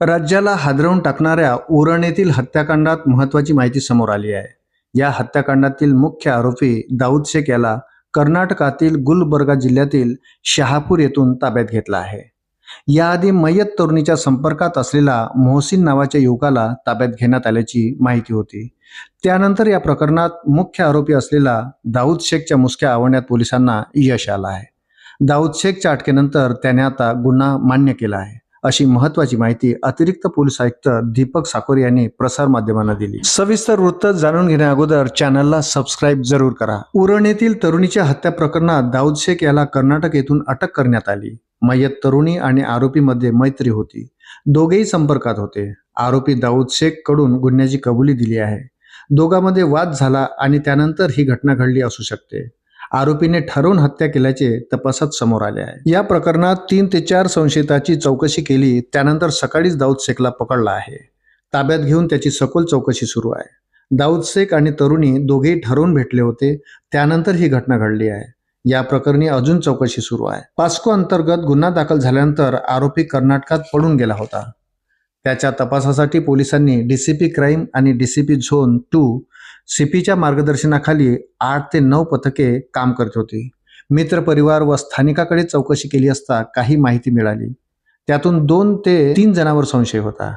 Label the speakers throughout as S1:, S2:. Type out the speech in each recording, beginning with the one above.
S1: राज्याला हादरवून टाकणाऱ्या उरण येथील हत्याकांडात महत्वाची माहिती समोर आली आहे. या हत्याकांडातील मुख्य आरोपी दाऊद शेख याला कर्नाटकातील गुलबर्गा जिल्ह्यातील शहापूर येथून ताब्यात घेतला आहे. याआधी मय्यत तरुणीच्या संपर्कात असलेला मोहसिन नावाच्या युवकाला ताब्यात घेण्यात आल्याची माहिती होती. त्यानंतर या प्रकरणात मुख्य आरोपी असलेला दाऊद शेखच्या मुसक्या आवडण्यात पोलिसांना यश आलं आहे. दाऊद शेखच्या अटकेनंतर त्याने आता गुन्हा मान्य केला आहे. अशी महत्वाची माहिती अतिरिक्त पोलीस आयुक्त दीपक साकोरे यांनी प्रसारमाध्यमांना दिली. सविस्तर वृत्त जाणून घेण्या अगोदर चॅनलला सबस्क्राईब जरूर करा. उरण येथील तरुणीच्या हत्या प्रकरणात दाऊद शेख याला कर्नाटक येथून अटक करण्यात आली. मयत तरुणी आणि आरोपीमध्ये मैत्री होती. दोघेही संपर्कात होते. आरोपी दाऊद शेखकडून गुन्ह्याची कबुली दिली आहे. दोघांमध्ये वाद झाला आणि त्यानंतर ही घटना घडली असू शकते. आरोपीने ठरवून हत्या केल्याचे तपासात समोर आले आहे. या प्रकरणात तीन ते चार संशयिताची चौकशी केली त्यानंतर सकाळीच दाऊद शेखला पकडला आहे. ताब्यात घेऊन त्याची सखोल चौकशी सुरू आहे. दाऊद शेख आणि तरुणी दोघेही ठरवून भेटले होते त्यानंतर ही घटना घडली आहे. या प्रकरणी अजून चौकशी सुरू आहे. पास्को अंतर्गत गुन्हा दाखल झाल्यानंतर आरोपी कर्नाटकात पळून गेला होता. त्याच्या तपासासाठी पोलिसांनी डीसीपी क्राईम आणि डीसीपी झोन टू सीपीच्या मार्गदर्शनाखाली आठ ते नऊ पथके काम करत होती. मित्र परिवार व स्थानिकाकडे चौकशी केली असता काही माहिती मिळाली. त्यातून दोन ते तीन जणांवर संशय होता.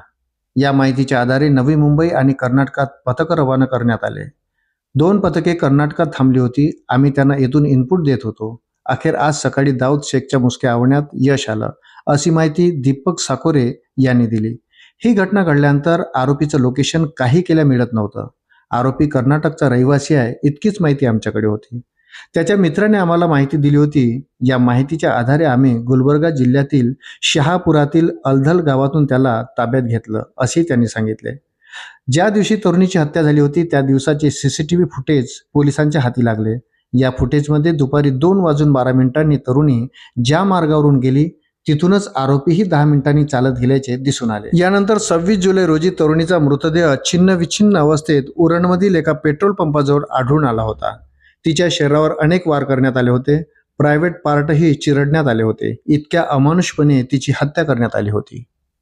S1: या माहितीच्या आधारे नवी मुंबई आणि कर्नाटकात पथकं रवाना करण्यात आले. दोन पथके कर्नाटकात थांबली होती. आम्ही त्यांना येथून इनपुट देत होतो. अखेर आज सकाळी दाऊद शेखच्या मुसक्या आवण्यात यश आलं अशी माहिती दीपक साकोरे यांनी दिली. ही घटना घडल्यानंतर आरोपीचं लोकेशन काही केल्या मिळत नव्हतं. आरोपी कर्नाटकचा रहिवासी आहे इतकीच माहिती आमच्याकडे होती. त्याच्या मित्राने आम्हाला माहिती दिली होती. या माहितीच्या आधारे आम्ही गुलबर्गा जिल्ह्यातील शहापुरातील अलधल गावातून त्याला ताब्यात घेतलं असे त्यांनी सांगितले. ज्या दिवशी तरुणीची हत्या झाली होती त्या दिवसाचे सीसीटीव्ही फुटेज पोलिसांच्या हाती लागले. या फुटेजमध्ये दुपारी दोन वाजून बारा मिनिटांनी तरुणी ज्या मार्गावरून गेली तिथूनच आरोपीही दहा मिनिटांनी चालत गेल्याचे दिसून आले. यानंतर सव्वीस जुलै रोजी तरुणीचा मृतदेह छिन्न विछिन्न अवस्थेत उरणमधील एका पेट्रोल पंपाजवळ आढळून आला होता. तिच्या शरीरावर अनेक वार करण्यात आले होते. प्रायव्हेट पार्टही चिरडण्यात आले होते. इतक्या अमानुषपणे तिची हत्या करण्यात आली होती.